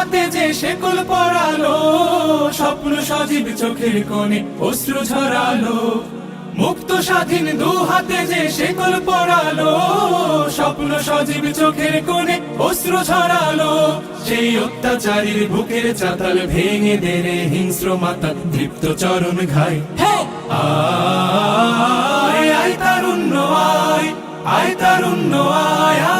হাতে যে শেকল পরালো স্বপ্ন সজীব চোখের কোণে অশ্রু ঝরালো। মুক্ত স্বাধীন দু হাতে যে শেকল পরালো স্বপ্ন সজীব চোখের কোণে অশ্রু ঝরালো। সেই অত্যাচারীর বুকের চাতাল ভেঙে দেরে হিংস্র মাতা তৃপ্ত চরণ ঘাই। আয় আয় তারুণ্য আয় আয় তারুণ্য আয়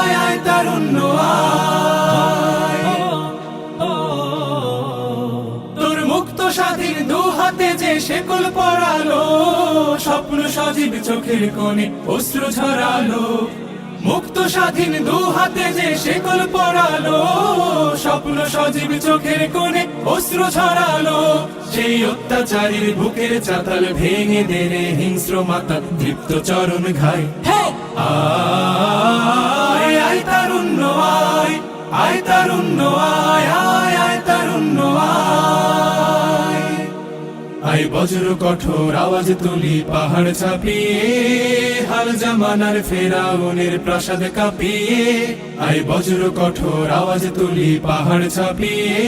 দু হাতে যে শেকল পরালো স্বপ্ন সজীব চোখের কোণে অশ্রু ঝরালো। মুক্ত স্বাধীন দু হাতে যে শেকল পরালো স্বপ্ন সজীব চোখের কোণে অশ্রু ঝরালো। সেই অত্যাচারীর বুকের চাতাল ভেঙে দেরে হিংস্র মাতা তৃপ্ত চরণ ঘাই। আয় আয় তারুণ্য আয় আয় তারুণ্য আয় আই বজ্র কঠোর আওয়াজ তুলি পাহাড় ছাপিয়ে হাল জামানার ফেরাউনের প্রাসাদ কাঁপিয়ে। আই বজ্র কঠোর আওয়াজ তুলি পাহাড় ছাপিয়ে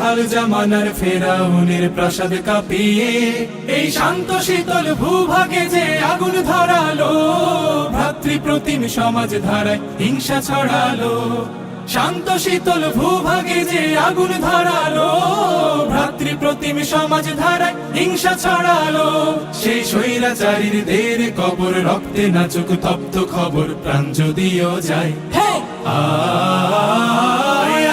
হাল জামানার ফেরাউনের প্রাসাদ কাঁপিয়ে। এই শান্ত শীতল ভূভাগে যে আগুন ধরালো ভ্রাতৃ প্রতিম সমাজ ধারায় হিংসা ছড়ালো। শান্ত শীতল ভূভাগে যে আগুন ধরালো, ভ্রাতৃ প্রতিম সমাজ ধারায় হিংসা ছড়ালো, সেই স্বৈরাচারীর দের কবর রক্তে নাচুক তপ্ত খবর, প্রাণ যদিও যায়।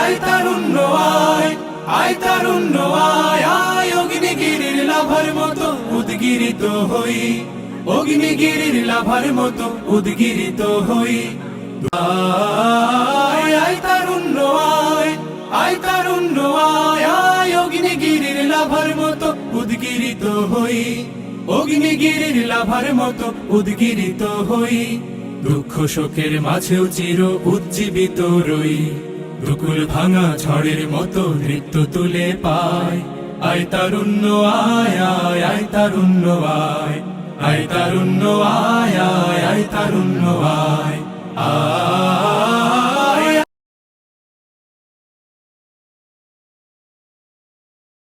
আয় তারুণ্য, আয় আয় তারুণ্য, আয় আয় অগ্নিগিরির লাভার মতো উদ্গিরিত হই, অগ্নিগিরির লাভার মতো উদ্গিরিত হই। আয় তারুণ্য, আয় হই। হই। মাঝেও চির উজ্জীবিত রই। দুকুল ভাঙা ঝড়ের মতো নৃত্য তুলে পায় আয় আয় আয় আয় তারুণ্য, আয়। আয় তারুণ্য আয় আয় তারুণ্য, আয়। আয়